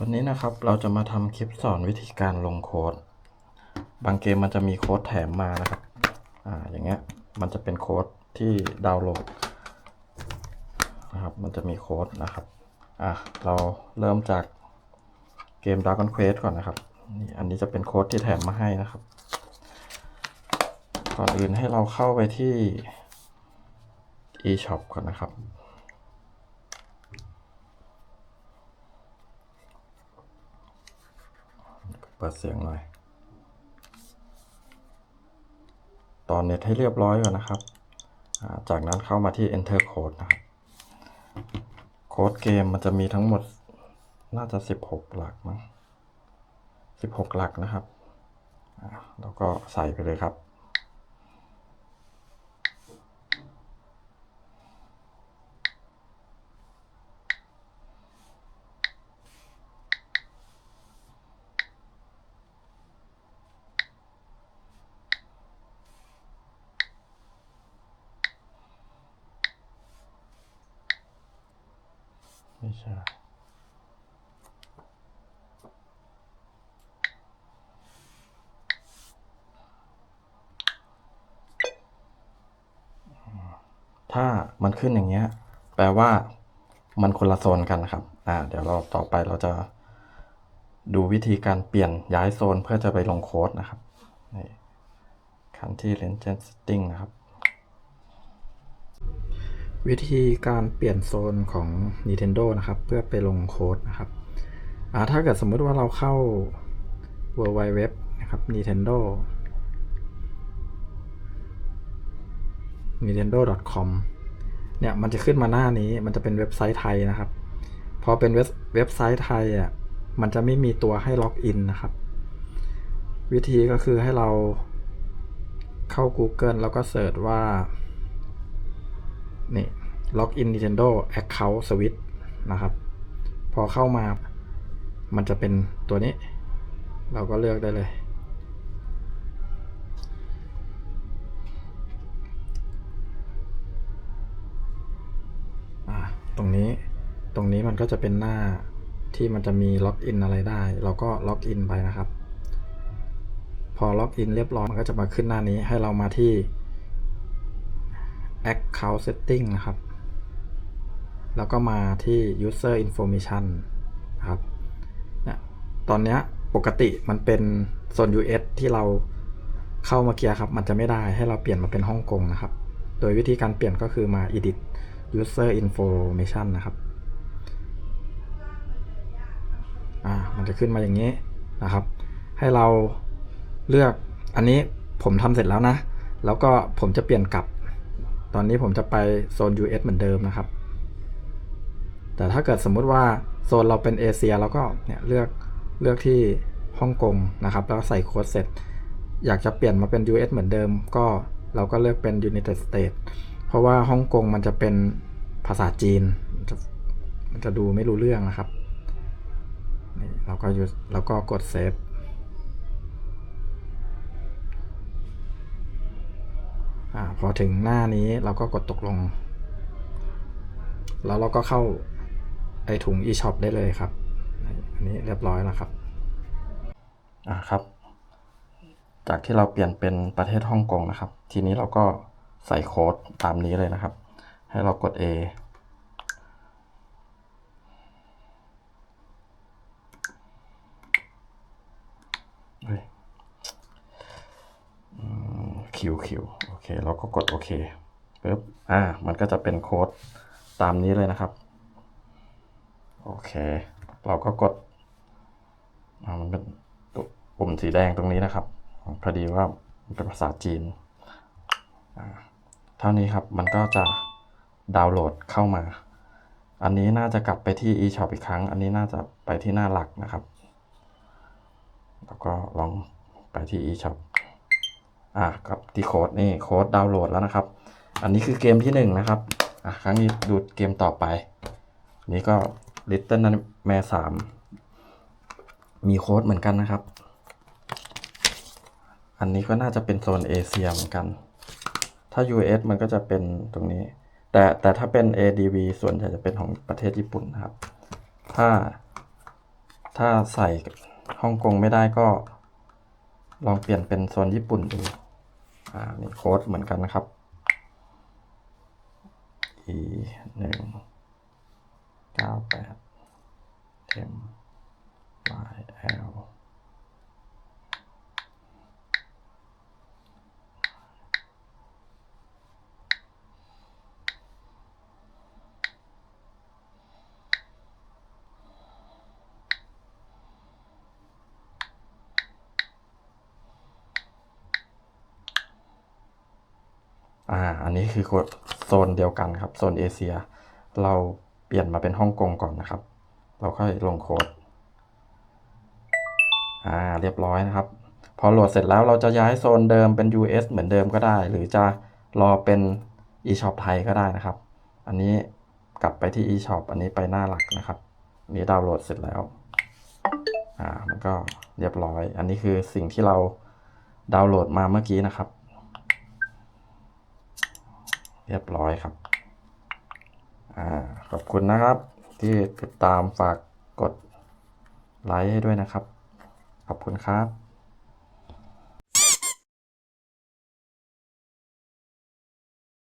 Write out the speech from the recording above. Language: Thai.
วันนี้นะครับเราจะมาทำคลิปสอนวิธีการลงโค้ด บางเกมมันจะมีโค้ดแถมมานะครับ อ่า อย่างเงี้ย มันจะเป็นโค้ดที่ดาวน์โหลดนะครับ มันจะมีโค้ดนะครับ อะ เราเริ่มจากเกม Dragon Quest ก่อนนะครับ นี่อันนี้จะเป็นโค้ดที่แถมมาให้นะครับ ก่อนอื่นให้เราเข้าไปที่ eShop ก่อนนะครับ เปิดเสียงหน่อย ตอนเน็ตให้เรียบร้อยก่อนนะครับ จากนั้นเข้ามาที่ enter code นะครับ โค้ดเกมมันจะมีทั้งหมดน่าจะ 16 หลักมั้ง16 หลักนะครับ แล้วก็ใส่ไปเลยครับ ไม่ใช่ถ้ามันขึ้นอย่างเงี้ย แปลว่ามันคนละโซนกันนะครับ อ่า เดี๋ยวเราต่อไปเราจะดูวิธีการเปลี่ยนย้ายโซนเพื่อจะไปลงโค้ดนะครับนี่คันที่ Legend Setting นะครับ วิธีการเปลี่ยนโซนของ Nintendo นะครับ เพื่อไปลงโค้ดนะครับถ้าเกิดสมมุติว่าเราเข้า w w w นะครับ Nintendo nintendo.com เนี่ยมันจะขึ้นมาหน้านี้มันจะเป็นเว็บไซต์ไทยนะครับ พอเป็นเว็บเว็บไซต์ไทยอะมันจะไม่มีตัวให้ล็อกอินนะครับ วิธีก็คือให้เราเข้า Google แล้วก็เสิร์ชว่า นี่ Login Nintendo Account Switch นะครับ พอเข้ามามันจะเป็นตัวนี้ เราก็เลือกได้เลย ตรงนี้ตรงนี้มันก็จะเป็นหน้าที่มันจะมีล็อกอินอะไรได้ เราก็ล็อกอินไปนะครับ พอล็อกอินเรียบร้อยมันก็จะมาขึ้นหน้านี้ให้เรามาที่ account setting นะครับ แล้วก็มาที่ user information นะครับเนี่ยตอนนี้ปกติมันเป็นโซน US ที่เราเข้ามาเกียร์ครับ มันจะไม่ได้ให้เราเปลี่ยนมาเป็นฮ่องกงนะครับ โดยวิธีการเปลี่ยนก็คือมา edit user information นะครับอ่ามันจะขึ้นมาอย่างนี้นะครับ ให้เราเลือกอันนี้ผมทำเสร็จแล้วนะ แล้วก็ผมจะเปลี่ยนกลับ ตอนนี้ผมจะไปโซน US เหมือนเดิมนะครับ แต่ถ้าเกิดสมมุติว่าโซนเราเป็นเอเชียเราก็เนี่ยเลือกเลือกที่ฮ่องกงนะครับ แล้วใส่โค้ดเสร็จ อยากจะเปลี่ยนมาเป็น US เหมือนเดิม ก็เราก็เลือกเป็น United States เพราะว่าฮ่องกงมันจะเป็นภาษาจีนมันจะมันจะดูไม่รู้เรื่องนะครับนี่เราก็ยูเราก็กดเซฟ อพอถึงหน้านี้เราก็กดตกลง แล้วเราก็เข้าไอถุง eShop ได้เลยครับ อันนี้เรียบร้อยแล้วครับอ่าครับ จากที่เราเปลี่ยนเป็นประเทศฮ่องกงนะครับ ทีนี้เราก็ใส่โค้ดตามนี้เลยนะครับ ให้เรากด A เฮ้ย คิวคิวโอเคเราก็กดโอเคปึ๊บอ่ามันก็จะเป็นโค้ดตามนี้เลยนะครับ โอเค เราก็กดมันเป็นปุ่มสีแดงตรงนี้นะครับ พอดีว่ามันเป็นภาษาจีน เท่านี้ครับมันก็จะดาวน์โหลดเข้ามา อันนี้น่าจะกลับไปที่ eShop อีกครั้ง อันนี้น่าจะไปที่หน้าหลักนะครับ แล้วก็ลองไปที่ eShop อะกับที่โค้ดนี่โค้ดดาวน์โหลดแล้วนะครับ อันนี้คือเกมที่หนึ่งนะครับอะครั้งนี้ดูเกมต่อไป นี่ก็ Little Nightmare 3มีโค้ดเหมือนกันนะครับ อันนี้ก็น่าจะเป็นโซนเอเชียเหมือนกัน ถ้า US มันก็จะเป็นตรงนี้ แต่แต่ถ้าเป็น ADV ส่วนใหญ่จะเป็นของประเทศญี่ปุ่นนะครับ ถ้าถ้าใส่ฮ่องกงไม่ได้ก็ ลองเปลี่ยนเป็นโซนญี่ปุ่นดูอ่านี่โค้ดเหมือนกันนะครับ e หนึ่งเก้าแปด m y l อ่าอันนี้คือโซนเดียวกันครับโซนเอเชีย เราเปลี่ยนมาเป็นฮ่องกงก่อนนะครับ เราค่อยลงโค้ดอ่าเรียบร้อยนะครับ พอโหลดเสร็จแล้วเราจะย้ายโซนเดิมเป็น US เหมือนเดิมก็ได้ หรือจะรอเป็น eShop ไทยก็ได้นะครับ อันนี้กลับไปที่ eShop อันนี้ไปหน้าหลักนะครับนี่ดาวน์โหลดเสร็จแล้วอ่ามันก็เรียบร้อย อันนี้คือสิ่งที่เราดาวน์โหลดมาเมื่อกี้นะครับ เรียบร้อยครับอ่าขอบคุณนะครับ ที่ติดตามฝากกดไลค์ให้ด้วยนะครับ ขอบคุณครับ